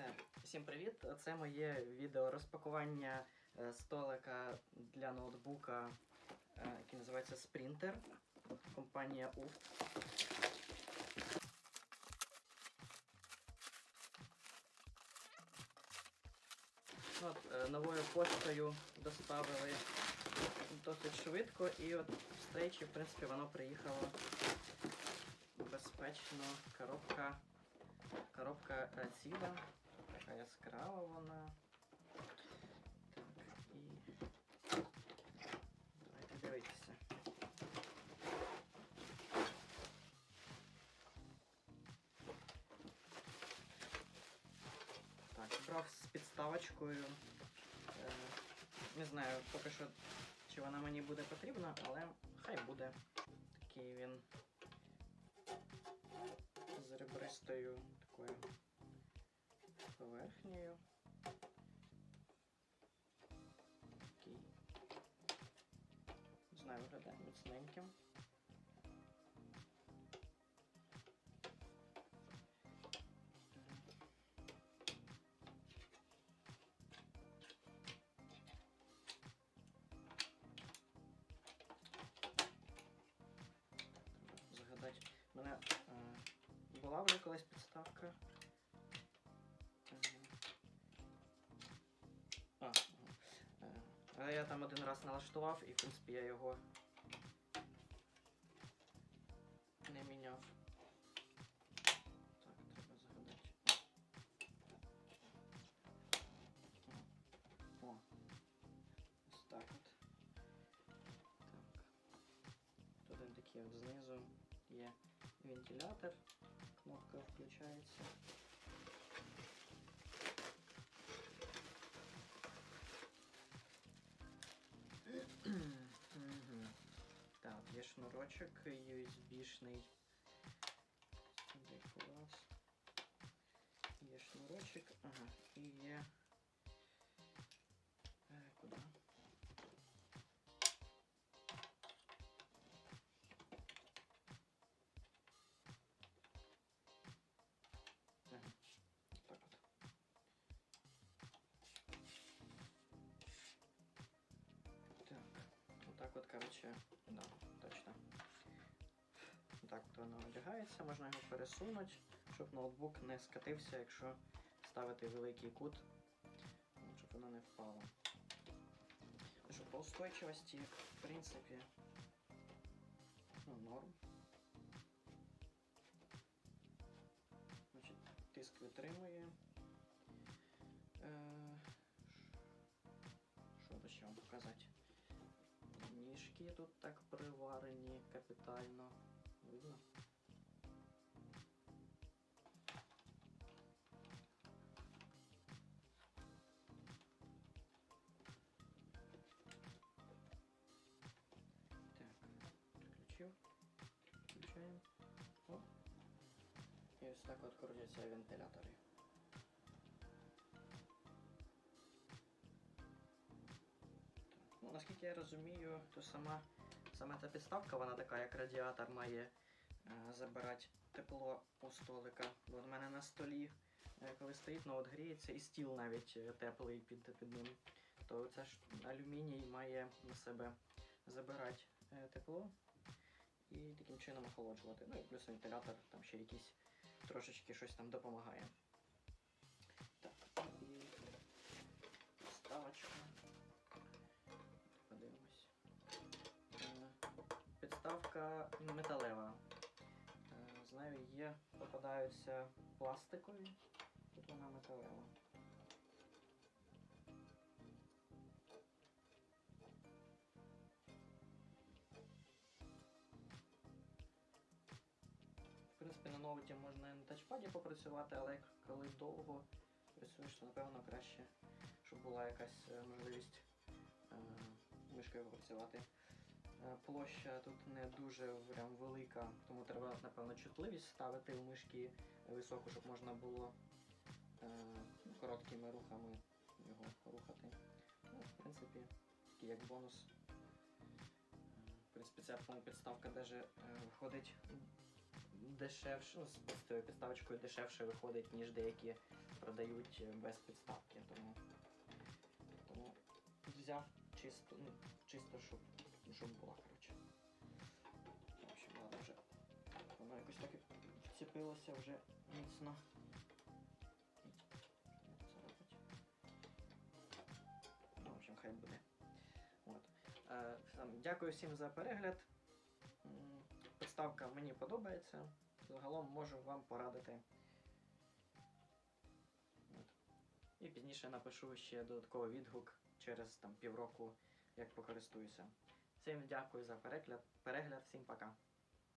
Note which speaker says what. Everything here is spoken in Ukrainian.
Speaker 1: Е, Всім привіт! Це моє відео розпакування е, столика для ноутбука, е, який називається Sprinter. Компанія UF. От, новою поштою доставили досить швидко, і от в стрейчі, в принципі, воно приїхало безпечно. Коробка, коробка ціла, така яскрава вона. Так, і давайте дивитися. Так, брав з підставочкою. Е, не знаю поки що, чи вона мені буде потрібна, але хай буде. Такий він з ребристою такою поверхнею. Такий. Не знаю, виглядає міцненьким. Мене е, була вже колись підставка. Я там один раз налаштував і в принципі я його не міняв. Так, треба загадати. О. Ось так от. Так. Тут він такий от знизу є вентилятор, кнопка включається. Так, є шнурочок USB-шний. Сюди клас. Є шнурочок, ага, і є. Е, куди? Ага, так от. Так, отак от, коротше, да, точно. От воно одягається, можна його пересунути, щоб ноутбук не скатився, якщо ставити великий кут, ну, щоб воно не впало. Що, по устойчивості, в принципі, ну, норм. Значить, тиск витримує. Е, Що би ще вам показати? Ніжки тут так приварені капітально. Видно? Ось так от крутяться вентилятори. Ну, наскільки я розумію, то сама, сама ця підставка, вона така, як радіатор має е, забирати тепло у столика. Бо в мене на столі, е, коли стоїть, ну от гріється, і стіл навіть е, теплий під, під ним. То це ж алюміній має на себе забирати е, тепло і таким чином охолоджувати. Ну і плюс вентилятор, там ще якісь трошечки щось там допомагає. Так, і підставочка. Подивимось. Е, Підставка металева. Е, Знаю, є, попадаються пластикові, принципі, на ноуті можна і на тачпаді попрацювати, але коли довго працюєш, то напевно краще, щоб була якась е, можливість е, мишкою попрацювати. Е, Площа тут не дуже прям велика, тому треба, напевно, чутливість ставити у мишки високу, щоб можна було короткими рухами його рухати. Ну, в принципі, такий як бонус. В принципі, ця підставка навіть входить дешевше, з простою підставочкою дешевше виходить, ніж деякі продають е, без підставки. Тому, тому взяв чисто, ну, чисто, щоб, щоб була, коротше. В общем, ладно, вже. Воно якось так і вцепилося вже міцно. Ну, в общем, хай буде. От. Е, дякую всім за перегляд. Підставка мені подобається. Загалом можу вам порадити. От. І пізніше напишу ще додатковий відгук через там, півроку, як покористуюся. Всім дякую за перегляд. Перегляд, всім пока.